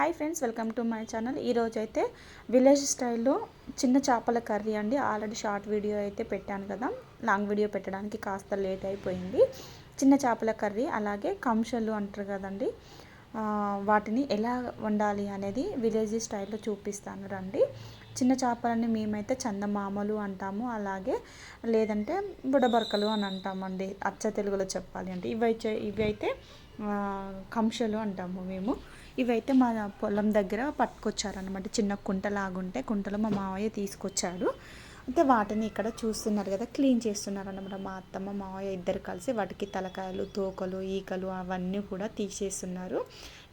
Hi friends welcome to my channel. ఈరోజు అయితే village స్టైల్లో చిన్న చేపల కర్రీ అండి. ఆల్రెడీ షార్ట్ వీడియో అయితే పెట్టాను కదా. లాంగ్ వీడియో పెట్టడానికి కాస్త లేట్ అయిపోయింది. చిన్న చేపల కర్రీ అలాగే కంషలు అంటారు కదండి. వాటిని ఎలా వండాలి అనేది విలేజ్ స్టైల్లో చూపిస్తాను రండి. చిన్న చేపలని మేమైతే చందమామలు అంటాము. అలాగే లేదంటే బుడబరకలు అని అంటామండి. అచ్చ తెలుగులో చెప్పాలి అంటే. ఇవి ఇవి అయితే కంషలు అంటాము మేము. ఇవైతే మా పొలం దగ్గర పట్టుకొచ్చారనమాట చిన్న కుంట లాగుంటే కుంటలో మా మావయ్య తీసుకొచ్చాడు. అయితే వాటిని ఇక్కడ చూస్తున్నారు కదా క్లీన్ చేస్తున్నారు అనమాట మా అత్తమ్మ మావయ్య ఇద్దరు కలిసి వాటికి తలకాయలు తోకలు ఈకలు అవన్నీ కూడా తీసేస్తున్నారు.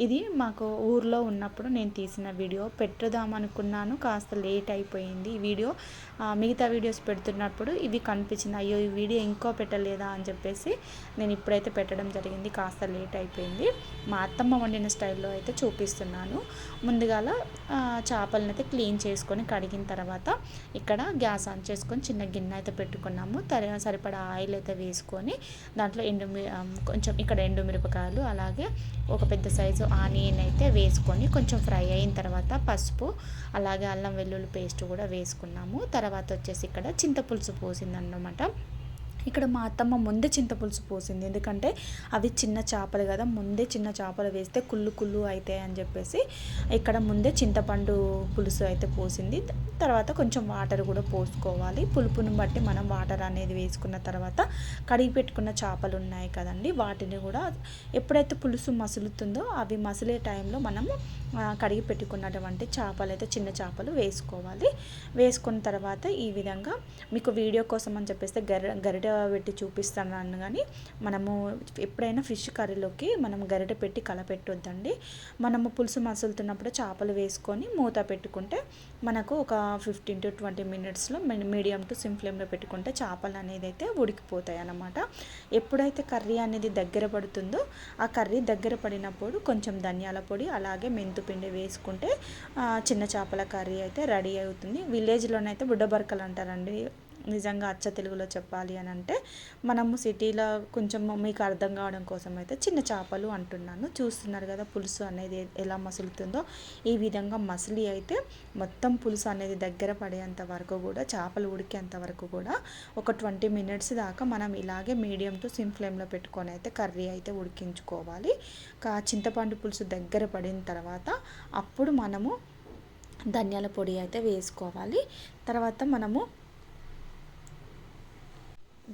ఇది మాకు ఊర్లో ఉన్నప్పుడు నేను తీసిన వీడియో. పెట్టుదామనుకున్నాను కాస్త లేట్ అయిపోయింది ఈ వీడియో. మిగతా వీడియోస్ పెడుతున్నప్పుడు ఇవి కనిపించింది. అయ్యో ఈ వీడియో ఇంకో పెట్టలేదా అని చెప్పేసి నేను ఇప్పుడైతే పెట్టడం జరిగింది. కాస్త లేట్ అయిపోయింది. మా అత్తమ్మ వండిన స్టైల్లో అయితే చూపిస్తున్నాను. ముందుగాల చేపలను అయితే క్లీన్ చేసుకొని కడిగిన తర్వాత ఇక్కడ గ్యాస్ ఆన్ చేసుకొని చిన్న గిన్నె అయితే పెట్టుకున్నాము. తర సరిపడా ఆయిల్ అయితే వేసుకొని దాంట్లో ఎండు కొంచెం ఇక్కడ ఎండు మిరపకాయలు అలాగే ఒక పెద్ద సైజు ఆనియన్ అయితే వేసుకొని కొంచెం ఫ్రై అయిన తర్వాత పసుపు అలాగే అల్లం వెల్లుల్లి పేస్ట్ కూడా వేసుకున్నాము. తర్వాత వచ్చేసి ఇక్కడ చింతపులుసు పోసిందన్నమాట. ఇక్కడ మా అత్తమ్మ ముందే చింతపులుసు పోసింది. ఎందుకంటే అవి చిన్న చేపలు కదా ముందే చిన్న చేపలు వేస్తే కుళ్ళు కుళ్ళు అవుతాయి అని చెప్పేసి ఇక్కడ ముందే చింతపండు పులుసు అయితే పోసింది. తర్వాత కొంచెం వాటర్ కూడా పోసుకోవాలి. పులుపును బట్టి మనం వాటర్ అనేది వేసుకున్న తర్వాత కడిగి పెట్టుకున్న చేపలు ఉన్నాయి కదండి వాటిని కూడా ఎప్పుడైతే పులుసు మసులుతుందో అవి మసిలే టైంలో మనము కడిగి పెట్టుకున్నటువంటి చేపలు అయితే చిన్న చేపలు వేసుకోవాలి. వేసుకున్న తర్వాత ఈ విధంగా మీకు వీడియో కోసం అని చెప్పేస్తే గరి గరిట పెట్టి చూపిస్తాను కానీ మనము ఎప్పుడైనా ఫిష్ కర్రీలోకి మనం గరిట పెట్టి కలపెట్టొద్దండి. మనము పులుసు మసులుతున్నప్పుడు చేపలు వేసుకొని మూత పెట్టుకుంటే మనకు ఒక ఫిఫ్టీన్ టు ట్వంటీ మినిట్స్లో మీడియం టు సిమ్ ఫ్లేమ్లో పెట్టుకుంటే చేపలు అనేది అయితే ఉడికిపోతాయి అన్నమాట. ఎప్పుడైతే కర్రీ అనేది దగ్గర పడుతుందో ఆ కర్రీ దగ్గర పడినప్పుడు కొంచెం ధనియాల పొడి అలాగే మెంతుపిండి వేసుకుంటే చిన్న చేపల కర్రీ అయితే రెడీ అవుతుంది. విలేజ్లోనైతే బుడ్డబరకలు అంటారండి. నిజంగా అచ్చ తెలుగులో చెప్పాలి అని అంటే మనము సిటీలో కొంచెం మీకు అర్థం కావడం కోసం అయితే చిన్న చేపలు అంటున్నాను. చూస్తున్నారు కదా పులుసు అనేది ఎలా మసులుతుందో. ఈ విధంగా మసిలి అయితే మొత్తం పులుసు అనేది దగ్గర పడేంత వరకు కూడా చేపలు ఉడికేంత వరకు కూడా ఒక ట్వంటీ మినిట్స్ దాకా మనం ఇలాగే మీడియం టు సిమ్ ఫ్లేమ్లో పెట్టుకొని అయితే కర్రీ అయితే ఉడికించుకోవాలి. కా చింతపండు పులుసు దగ్గర పడిన తర్వాత అప్పుడు మనము ధనియాల పొడి అయితే వేసుకోవాలి. తర్వాత మనము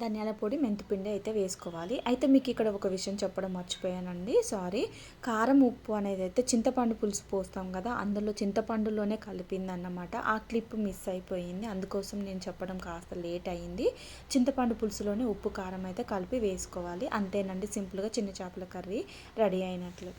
ధనియాల పొడి మెంతిపిండి అయితే వేసుకోవాలి. అయితే మీకు ఇక్కడ ఒక విషయం చెప్పడం మర్చిపోయానండి. సారీ కారం ఉప్పు అనేది అయితే చింతపండు పులుసు పోస్తాం కదా అందులో చింతపండులోనే కలిపింది అన్నమాట ఆ క్లిప్ మిస్ అయిపోయింది. అందుకోసం నేను చెప్పడం కాస్త లేట్ అయింది. చింతపండు పులుసులోనే ఉప్పు కారం అయితే కలిపి వేసుకోవాలి. అంతేనండి సింపుల్గా చిన్న చేపల కర్రీ రెడీ అయినట్లు.